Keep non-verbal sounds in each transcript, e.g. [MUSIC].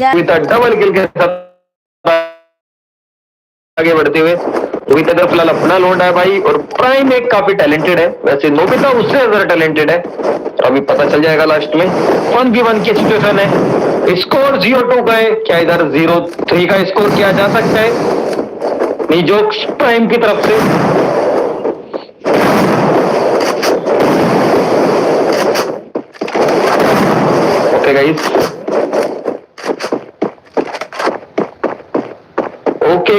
जा double kill के साथ आगे बढ़ते हुए। नोबिता का फ़िलहाल अपना लोड है भाई, और प्राइम एक काफ़ी टैलेंटेड है। वैसे नोबिता उससे ज़्यादा टैलेंटेड है। अभी पता चल जाएगा लास्ट में। वन बी वन की सिचुएशन है। स्कोर ज़ीरो टू का है। क्या इधर ज़ीरो थ्री का स्कोर किया जा सकता है? निजोक्स प्राइम की तरफ़ से। Okay guys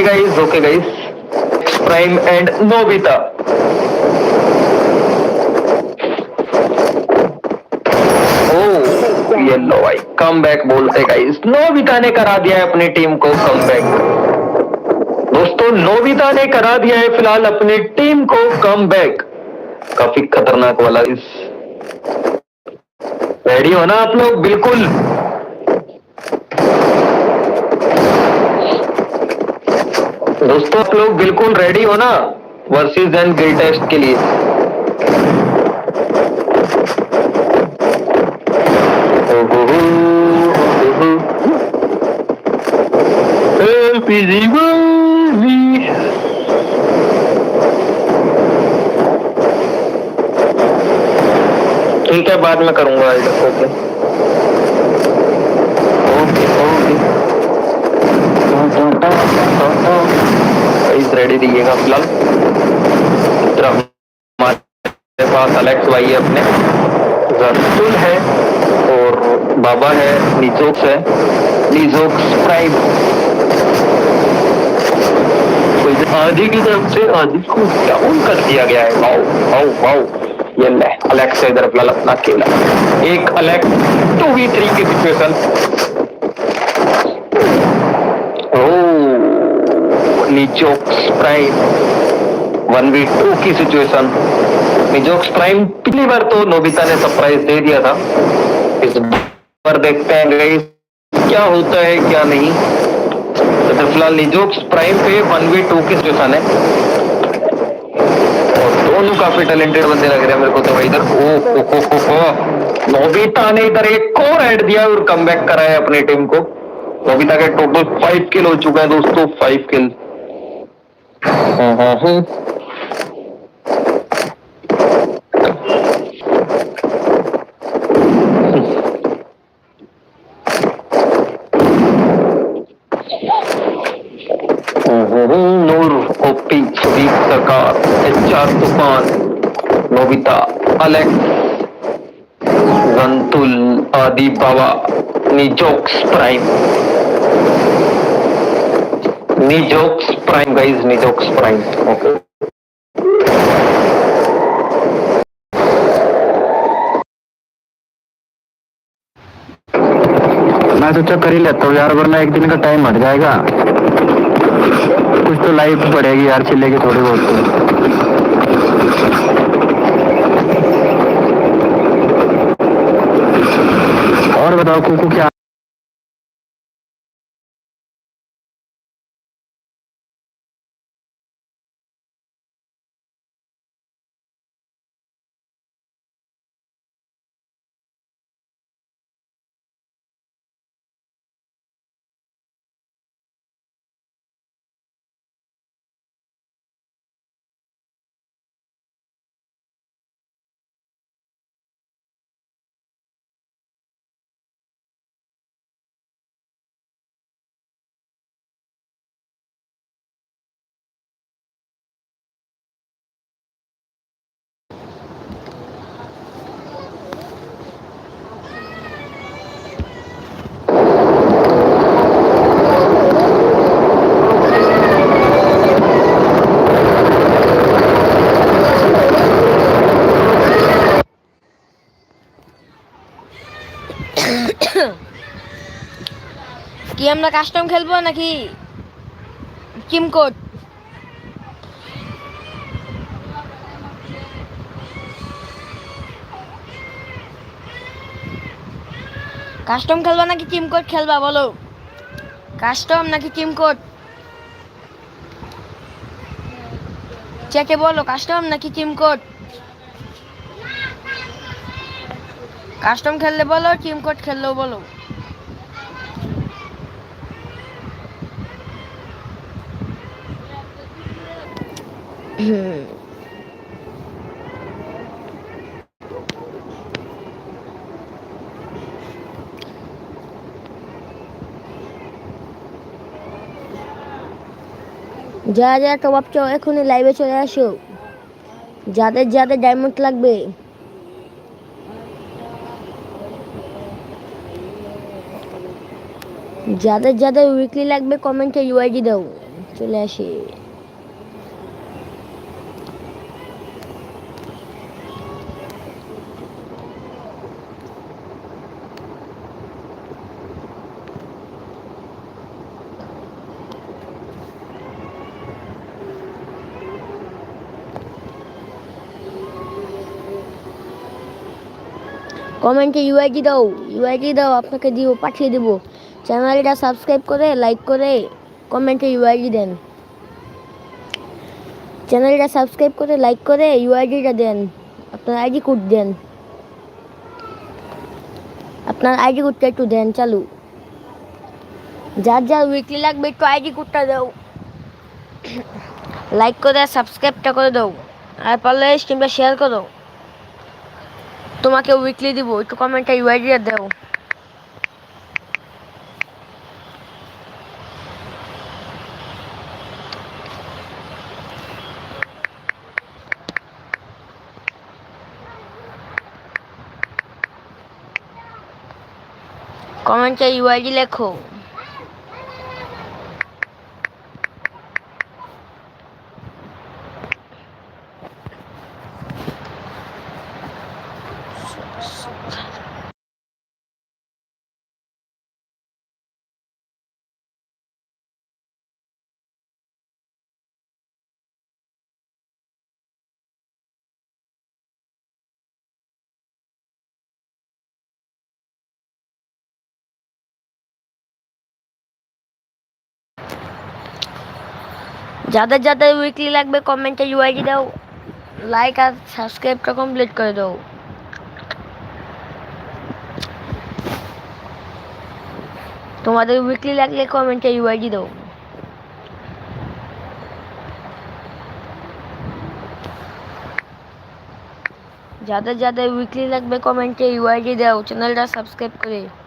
guys okay guys prime and Nobita yellow भाई कम बैक बोलते गाइस नोबिता ने करा दिया है अपनी टीम को कम बैक दोस्तों नोबिता ने करा दिया है फ़िलहाल अपनी टीम को कम बैक काफ़ी खतरनाक वाला इस. रेडी हो ना आप लोग? बिल्कुल. दोस्तों आप लोग बिल्कुल रेडी हो ना? वर्सेस एंड गिल टेस्ट के लिए। ठीक है बाद में करूँगा ओके रेडी दिएगा फ़िलहाल। हमारे पास अलेक्स भाई है अपने। जरतुल है और बाबा है निजोक्स है। निजोक्स प्राइम आदि की तरफ़ से आदि को डाउन कर दिया गया है। वाओ वाओ वाओ ये ले अलेक्स इधर फ़िलहाल अपना अकेला एक अलेक्स टू वी थ्री की situation निजोक्स prime one v two की सिचुएशन निजोक्स प्राइम पिछली बार तो नोबिता ने सरप्राइज़ दे दिया था। इस बार देखते हैं guys, क्या होता है क्या नहीं। तो फ़िलहाल निजोक्स प्राइम पे वन वी टू की सिचुएशन है। दोनों काफ़ी टैलेंटेड बंदे लग रहे हैं मेरे को तो इधर। ओ हो हो हो हो नोबिता ने इधर एक और ऐड दिया और कम बैक करा अपनी टीम को। नोबिता के टोटल फाइव किल हो चुका है दोस्तों फाइव किल Mm-hmm. तूफ़ान नोबिता अलेक्स गंतुल आदि बाबा निजोक्स प्राइम निजोक्स प्राइम गाइस निजोक्स प्राइम ओके मैं सोचा कर ही लेता हूँ यार, वरना एक दिन का टाइम हट जाएगा। कुछ तो लाइफ बढ़ेगी यार चिल्ले की थोड़ी बहुत तो। और बताओ, कुकू क्या কি আমরা কাস্টম খেলব নাকি কিম কোড কাস্টম খেলবা নাকি কিম কোড খেলবা, বলো। কাস্টম নাকি কিম কোড চেকে বলো কাস্টম নাকি কিম কোড কাস্টম খেললে বলো কিম কোড খেললেও বলো। যারা যারা টপ চাও এখনই লাইভে চলে আসো। যাদের যাদের ডায়মন্ড লাগবে। যাদের যাদের উইকলি লাগবে কমেন্টে ইউআইডি দাও। চলে আসি। কমেন্টে ইউআইডি দাও ইউআইডি দাও, আপনাকে দিব, পাঠিয়ে দেব। চ্যানেলটা সাবস্ক্রাইব করে লাইক করে, কমেন্টে ইউআইডি দেন। চ্যানেলটা সাবস্ক্রাইব করে লাইক করে ইউআইডিটা দেন। আপনার আইডি কোড দেন। আপনার আইডি কোডটা একটু দেন চালু। যার যার উইকলি লাগবে, একটু আইডি কোডটা দাও। [COUGHS] লাইক করে সাবস্ক্রাইবটা করে দাও। আর পারলে স্ট্রিমটা শেয়ার করো তোমাকে উইকলি দিব একটু কমেন্টে ইউআইডিটা দাও। কমেন্টে ইউআইডি লেখো। যাদের যাদের উইকলি লাগবে কমেন্টে ইউআইডি দাও লাইক আর সাবস্ক্রাইবটা কমপ্লিট করে দাও তোমাদের উইকলি লাগলে কমেন্টে ইউআইডি দাও যাদের যাদের উইকলি লাগবে কমেন্টে ইউআইডি দাও চ্যানেলটা সাবস্ক্রাইব করে ওকে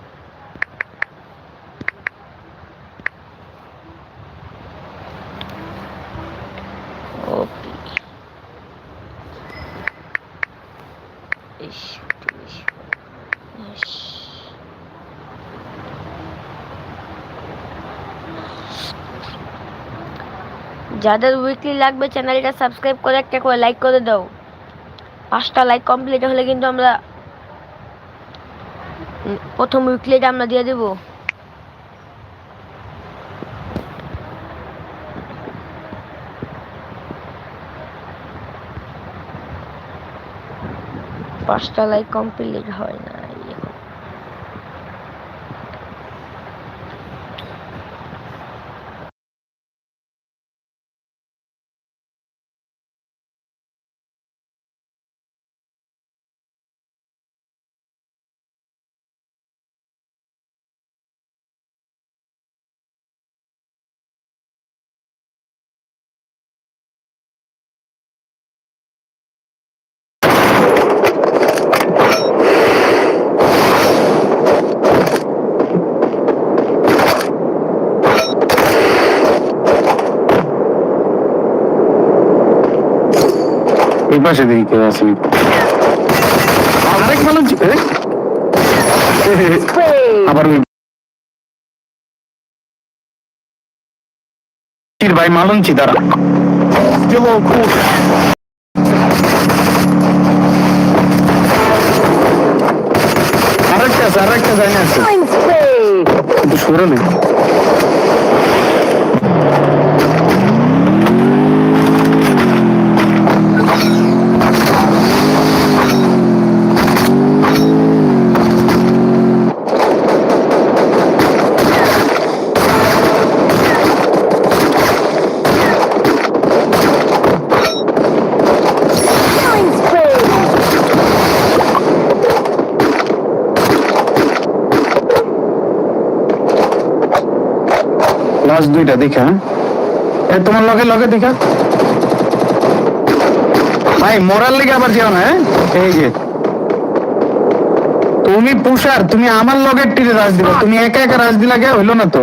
যাদের উইকলি লাগবে চ্যানেলটা সাবস্ক্রাইব করে একটা করে লাইক করে দাও। পাঁচটা লাইক কমপ্লিট হলে কিন্তু আমরা প্রথম উইকলিটা আমরা দিয়ে দেবো। পাঁচটা লাইক কমপ্লিট হয় না এখন। এই পাশে দেখি কেউ আসেনি আরেক ভালো আবার ভাই মালঞ্চি দাঁড়া। আরেকটা আছে আরেকটা যায় না আছে সরে নেই লাস্ট দুইটা, দেখা? এ, তোমার লগে লগে দেখা ভাই, মোরাল লেগে আবার যেও না হ্যাঁ? এই যে তুমি পুষার, তুমি আমার লগে টিরে রাজ দিবা তুমি একা একা রাজ দিলা গে হইল না তো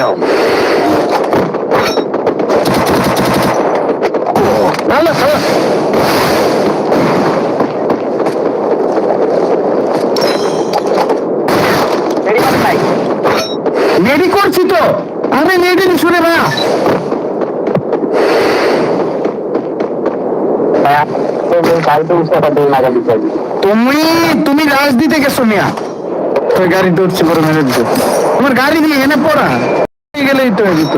Cooldown. ভালো ভালো রেডি করছি তো। শুনে ভাইয়া তুমি তুমি রাজ দিতে গেছো মিয়া। তোর গাড়ি দৌড়ছি বড় মেরে দিতে তোমার গাড়ি দিয়ে এনে পড়া। গেলেই তো? দিত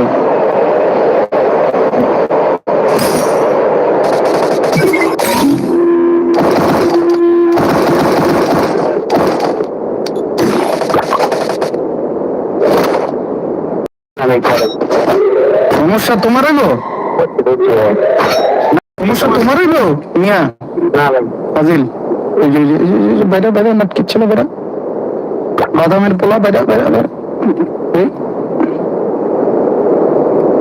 সমস্যা তোমার হইল সমস্যা তোমার মিয়া? ফাজিল। বাইরে বাইরে নাটকির ছিল বেড়া বাদামের পোলা বাইরে বাইরে বাইরে।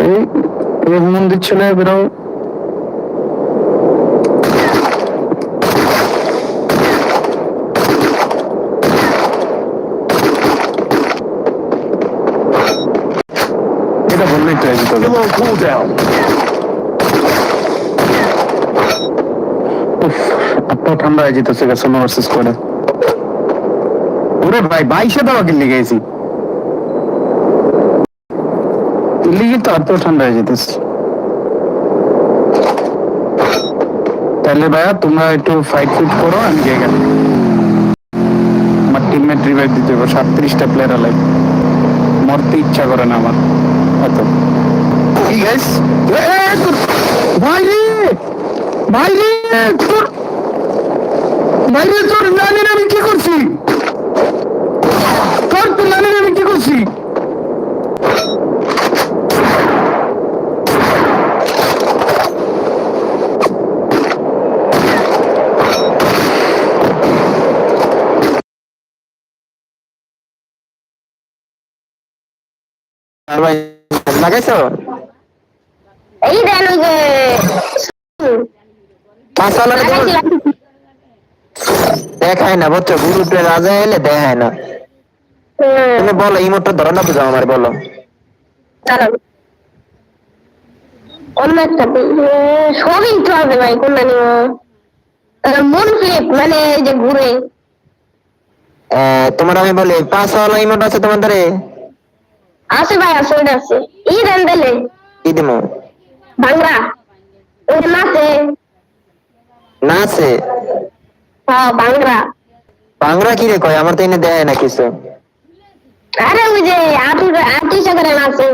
এই মন্দির ছেলে বেরাও এটা বললেই হয়ে আপনার ঠান্ডা হয়ে যেতেছে সোলো ভার্সেস করে ওরে ভাই বাইশে দেওয়া কিনলে গেছি। লিগে তো আর তো ঠান্ডা হয়ে যেতেছে। তাহলে ভাইয়া তোমরা একটু ফাইট ফুট করো, আমি গিয়ে গেলাম। আমার টিমমেট রিভাইভ দিতে হবে, সাতত্রিশটা প্লেয়ার আলাই মরতে ইচ্ছা করে না আমার, এত। কি তোর জানি আমি কি করছি তোর তুই জানি আমি কি করছি ভাই লাগাইছো? এই দেন ওই যে পাঁচ দেখায় না বুঝছ? গুরুত্বে রাজা এলে দেখায় না। তুমি বলো এই মোটর ধরো না বুঝাও আমার বলো। অন্য একটা সবই তো হবে ভাই কোনটা মন ফ্লিপ মানে যে ঘুরে। তোমার আমি বলি পাঁচ ইমোট আছে তোমার ধারে আছে ভাই আছে ওইটা আছে ই দেন দিলে কি দিমো ভাঙ্গা ওই নাচে। না আছে। হ্যাঁ ভাঙ্গা বাংলা কি রে কয়? আমার তো এনে দেয় না কিছু। আরে ওই যে আটু আটু করে নাচে।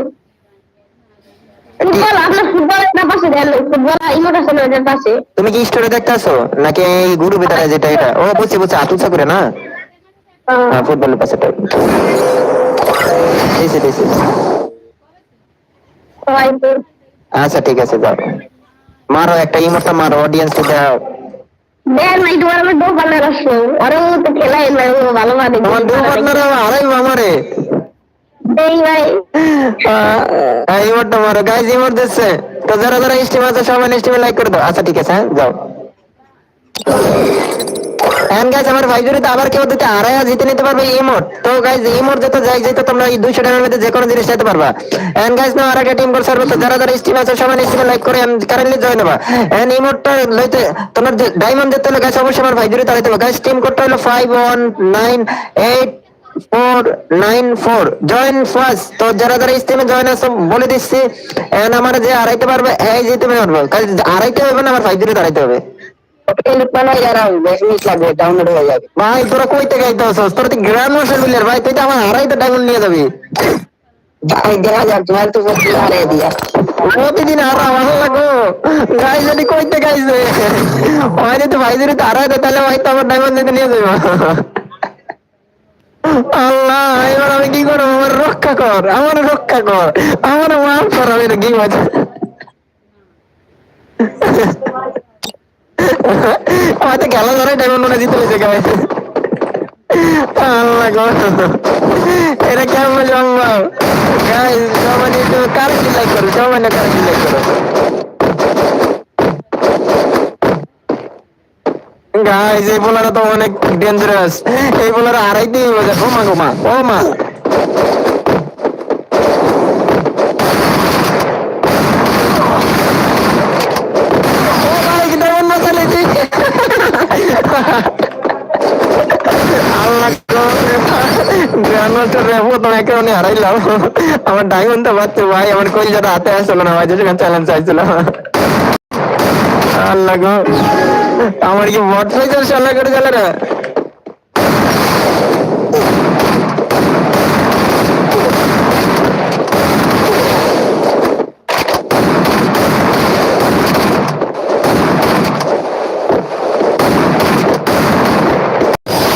ফুটবল আপনার ফুটবল একটা পাশে দেন ফুটবল ইমোট আছে না ওইটার পাশে। তুমি কি স্টোরে দেখতে আসো নাকি এই গুরু ভিতরে যেটা এটা? ও বুঝছি বুঝছি আতুচা করে না? হ্যাঁ। হ্যাঁ ফুটবলের পাশে সবাই তো আচ্ছা ঠিক আছে যাও। মারো একটা ইমোটটা মারো অডিয়েন্স কে দাও দেন তোমার দো তো খেলাই না ও ভালো মানে তোমার দু পার্টনার আড়াই আমারে দেই ভাই। হ্যাঁ ইমোটটা মারো। গাইজ ইমোট দিচ্ছে তো যারা যারা স্টিম আছে সবাই স্টিমে লাইক করে দাও। আচ্ছা ঠিক আছে হ্যাঁ যাও। এন্ড গাইজ আমার ভাই যদি আবার কেউ দিতে আড়াই জিতে নিতে পারবে ইমোট তো গাইজ ইমোট যেতে যাই, যেতে তোমরা এই দুইশো টাকার মধ্যে যে কোনো জিনিস নিতে পারবা। এন্ড গাইজ না আর একটা টিম কোড তো যারা যারা স্টিম আছে, সবাই স্টিমে five one nine eight four nine four join first তো যারা যারা স্টিমে জয়েন আছে, বলে দিচ্ছি। এন্ড আমার যে আড়াইতে পারবে, এই যেতে আড়াইতে হবে না, আমার ফাইভ জিরো দাঁড়াইতে হবে। ভাই তোরা তোরা তো ভাই তুই তো আমার আড়াইতে ডায়মন্ড নিয়ে যাবি। ভাই দেখা যাক তোমার তো সত্যি হারিয়ে দিয়া। প্রতিদিন হারা ভালো লাগো গাই যদি কইতে গাইছে ভাই যদি ভাই যদি হারাই তাহলে ভাই তো আমার ডায়মন্ড দিতে নিয়ে যাব আল্লাহ এবার আমি কি করব? আমার রক্ষা কর আমার রক্ষা কর। আমার মাফ কর আমি কি [LAUGHS] হয়তো খেলা ধরে ডায়মন্ড মনে জিতে লেছে গায়ে আল্লাহ গো। এটা কেমন সম্ভব গাইস সবাই একটু কার কি লাইক করো? সবাই না কার করো? গাইস এই তো অনেক ডেঞ্জারাস এই বোলারা হারাইতেই হবে ও মা গো মা, ও মা ও ভাই ডায়মন্ড মাথা লেছি আল্লাহ গ্রান্ডমাস্টার রেপো তো একে উনি হারাইলাম আমার ডায়মন্ড তো বাচ্চা ভাই, আমার কইলজাটা হাতে আসলো না ভাই যেখানে চ্যালেঞ্জ আমার কি বট সাইজের শালা করে গেল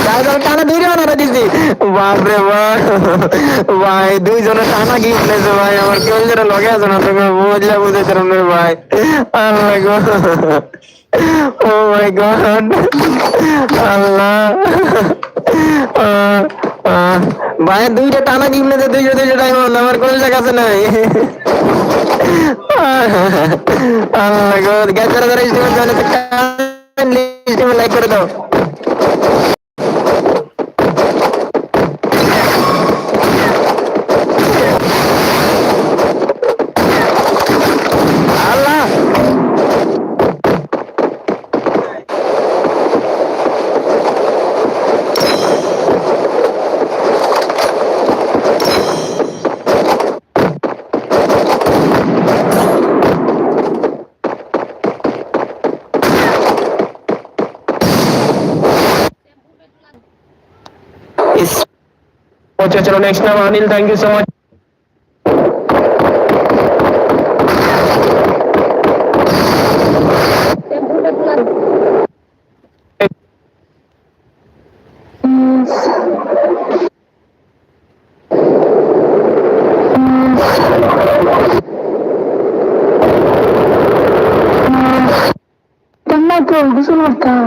গাইজ, আমি টানা ধরে বানাতে দিছি। বাপরে বাপ। ভাই, দুইজনে টানা কি উঠলেছে ভাই, আমার কেউ যেন লগে আছে না তোকে বুঝলে বুঝেছিলাম রে ভাই। আল্লাহ গো। Oh my god. আল্লাহ। ভাই, দুইটা টানা কি উঠলেছে দুইশো দুইশো টাইম আমার কোন জায়গা আছে নাই। আল্লাহ গো। গ্যাস ইস্টিমেট জানে ইস্টিমেট লাইক করে দাও। So next time, Anil, thank you so much. Tamam, güzel ortam.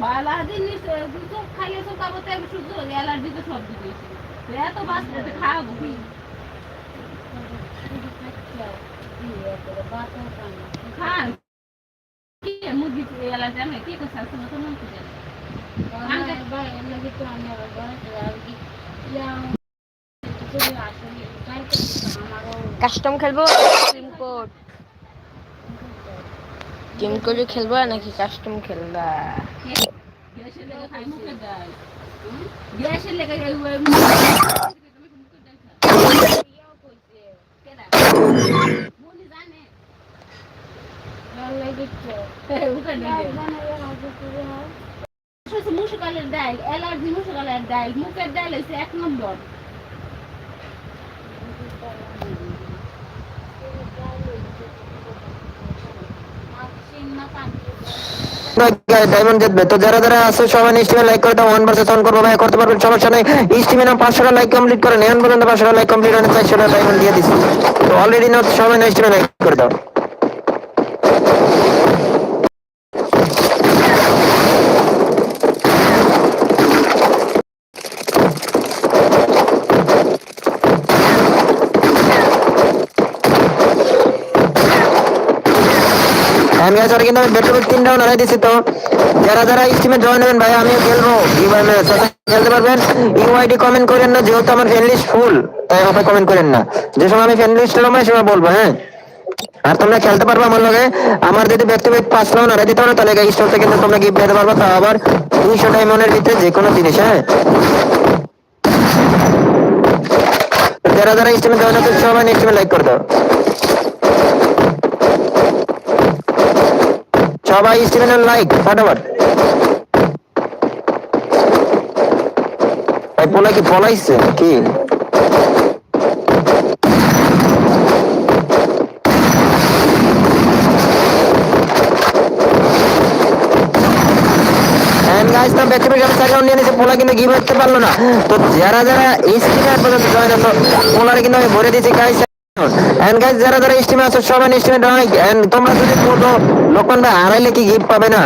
বালাদি দুটো খাইলে তারপর তো একটু সুস্থ অ্যালার্জি তো সব দিকে এত বাচ্চা খাওয়াবো কি খান মুরগি অ্যালার্জি আমি কি করছে মন কাস্টম খেলব কোড টিম কোডে খেলব নাকি কাস্টম খেলবা? মুসুকালের ডাইল অ্যালার্জি মুসুকালের ডাইল মুখের ডাইল হচ্ছে এক নম্বর। ডায়মন্ড যারা যারা আছে, সবাই স্টিমে লাইক করে দাও। ওয়ান ভার্সেস ওয়ান করব ভাই, করতে পারবেন, সমস্যা নেই। স্টিমে নাম পাঁচশোটা লাইক কমপ্লিট করে নেন পর্যন্ত পাঁচশোটা লাইক কমপ্লিট হলে চারশোটা ডায়মন্ড দিয়ে দিচ্ছি। তো অলরেডি না সবাই স্টিমে লাইক করে দাও। গাইস ওরা কিন্তু আমি তিন রাউন্ড হারাই দিছি তো। যারা যারা স্টিমে জয়েন হবেন ভাই, আমিও খেলব। খেলতে পারবেন। ইউআইডি কমেন্ট করেন না, যেহেতু আমার ফ্রেন্ড লিস্ট ফুল তাই হবে কমেন্ট করেন না। যে সময় আমি ফ্রেন্ড লিস্ট হলাম সে সময় বলব হ্যাঁ? আর তোমরা খেলতে পারবে আমার লগে। আমার যদি ব্যক্তি ব্যক্তি পাঁচ রাউন্ড হারাই দিতে পারো, তাহলে স্টোর থেকে কিন্তু তোমরা গিফট পেতে পারবে। তা আবার দুইশো ডায়মন্ডের ভিতরে যে কোনো জিনিস হ্যাঁ? যারা যারা স্টিমে জয়েন হচ্ছে সবাই স্টিমে লাইক করে দাও। সবাই স্টিমের লাইক ফটাফট। এই পোলা কি পলাইছে? কি? নিয়েছি, পোলা কিন্তু গিভ করতে পারল না। তো যারা যারা এই স্টিমে পর্যন্ত জয়েন কিন্তু আমি ভরে দিয়েছি এন্ড গাইস যারা যারা স্টিমে আছো, সবাই স্টিমে লাইক এন্ড তোমরা যদি বলো লোকন ভাই হারাইলে কি গিফট পাবে না?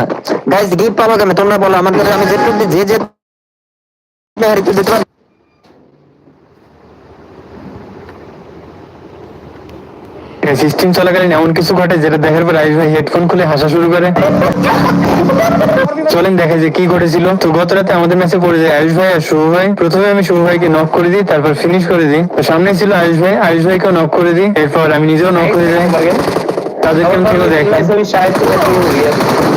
গাইস গিফট পাবো কেন? তোমরা বলো, আমাদের আমি যে যে যে হারিয়ে দিতে পারব সিস্টেম চলাকালীন এমন কিছু ঘটে যেটা দেখার পর আয়ুষ ভাই হেডফোন খুলে হাসা শুরু করে। চলেন দেখা যে কি ঘটেছিল। তো গত রাতে আমাদের ম্যাচে পড়ে যায় আয়ুষ ভাই আর শুভ ভাই। প্রথমে আমি শুভ ভাইকে নক করে দিই, তারপর ফিনিশ করে দিই। তো সামনে ছিল আয়ুষ ভাই। আয়ুষ ভাইকেও নক করে দিই। এরপর আমি নিজেও নক করে যাই তাদেরকে আমি দেখি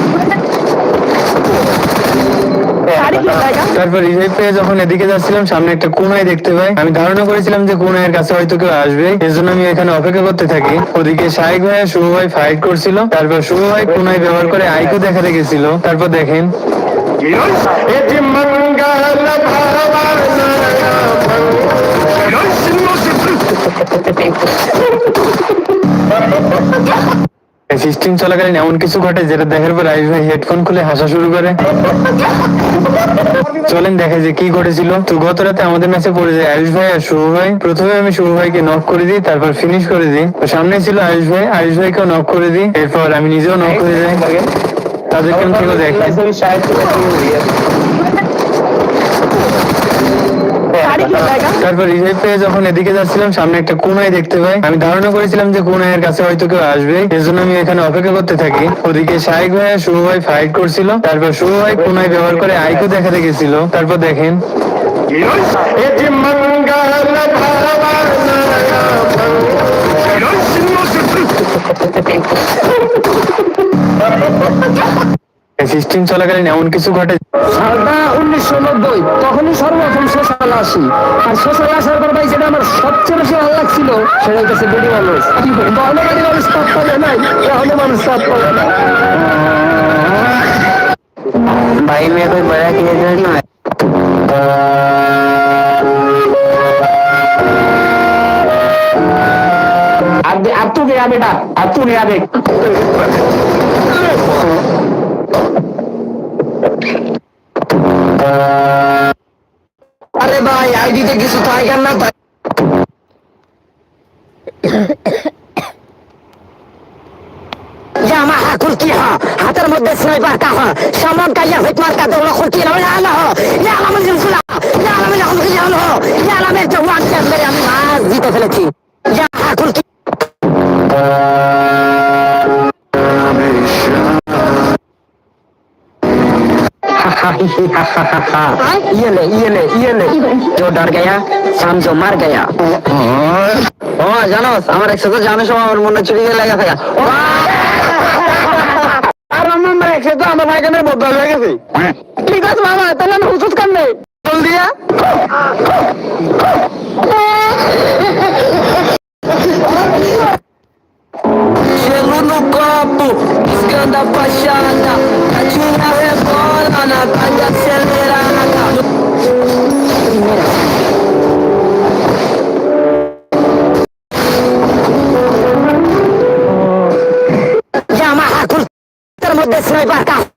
তারপর রিজাইভ পেয়ে যখন এদিকে যাচ্ছিলাম সামনে একটা কোনায় দেখতে পাই। আমি ধারণা করেছিলাম যে কোনায়ের কাছে হয়তো কেউ আসবে। এর জন্য আমি এখানে অপেক্ষা করতে থাকি। ওদিকে শাহিক ভাই শুভ ভাই ফাইট করছিল। তারপর শুভ ভাই কোনায় ব্যবহার করে আইকো দেখাতে গেছিল। তারপর দেখেন সিস্টেম চলাকালীন এমন কিছু ঘটে যেটা দেখার পর আয়ুষ ভাই হেডফোন খুলে হাসা শুরু করে। চলেন দেখা যে কি ঘটেছিল। তো গত রাতে আমাদের ম্যাচে পড়ে যায় আয়ুষ ভাই আর শুভ ভাই। প্রথমে আমি শুভ ভাইকে নক করে দিই, তারপর ফিনিশ করে দিই। তো সামনে ছিল আয়ুষ ভাই, আয়ুষ ভাইকেও নক করে দিই। এরপর আমি নিজেও নক করে যাই। তাদেরকে আমি থেকেও দেখি তারপর রিভাইভ পেয়ে যখন এদিকে যাচ্ছিলাম সামনে একটা কোনায় দেখতে পাই। আমি ধারণা করেছিলাম যে কোনায়ের কাছে হয়তো কেউ আসবে। এর জন্য আমি এখানে অপেক্ষা করতে থাকি। ওদিকে শাহেক ভাই আর শুভ ভাই ফাইট করছিল। তারপর শুভ ভাই কোনায় ব্যবহার করে আইকো দেখাতে গেছিল। তারপর দেখেন। [LAUGHS] সিস্টেম চলাকালীন এমন কিছু ঘটে সালটা উনিশশো নব্বই তখনই সর্বপ্রথম সোশ্যাল আসি আর সোশ্যাল আসার পর ভাই যেটা আমার সবচেয়ে বেশি ভালো লাগছিল সেটা হচ্ছে বেডি মানুষ তাহলে বেডি মানুষ তাপ পাবে নাই তাহলে মানুষ তাপ পাবে না भाई मैं कोई बड़ा क्रिएटर नहीं है अब अब तू गया बेटा अब तू गया देख আরে ভাই আইডিতে কিছু থাকে না তাই হাতের মধ্যে স্নাইপার কাহ সামন কাইয়া হিটমার কা দৌড় খুলকি না না ইয়া আলামের জিনসুলা ইয়া ইয়া আমি জিতে ফেলেছি ये ले ये ले ये ले जो डर गया समझो मर गया ও জানো আমার একসাথে জানো সময় আমার মনে চুরি গিয়ে লেগে থাকা আর আমার একসাথে আমার ভাইকানের বদল হয়ে গেছে ঠিক আছে মামা তাহলে আমি ওষুধ খান নেই বল দিয়া Gelo no copo, piscando a fachada. Gatinha rebola na base acelerada. جماعة كل ترمد سنايبر كاف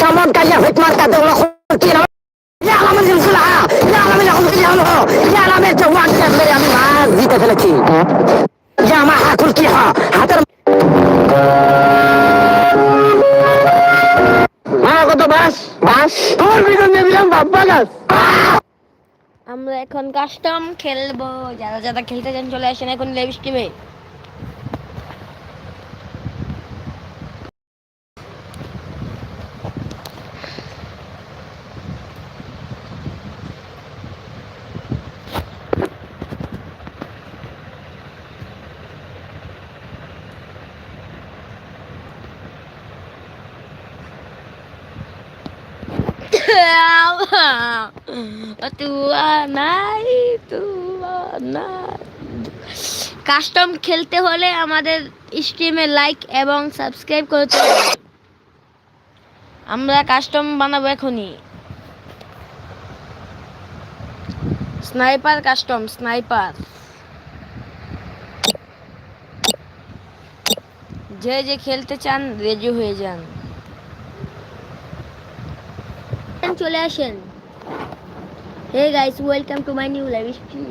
شامون كان يفت مركة دولة خوتينا يعلم الزلعة يعلم الأخوة يعلم الجوان يعلم العز 30 জামা হাকুর কি হাতের হ্যাঁ কত বাস? বাস? তোর পিছন দিয়ে দিলাম বাপ্পা গাছ। আমরা এখন কাস্টম খেলব। যারা যারা খেলতে চান চলে আসেন এখন লেভ স্ট্রিমে [LAUGHS] কাস্টম খেলতে হলে আমাদের স্ট্রিমে লাইক এবং সাবস্ক্রাইব করতে হবে। আমরা কাস্টম বানাবো এখনই। স্নাইপার কাস্টম স্নাইপার যে যে খেলতে চান রেজি হয়ে যান। চলে আসেন hey guys welcome to my new live stream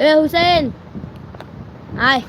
এ হুসেন আয়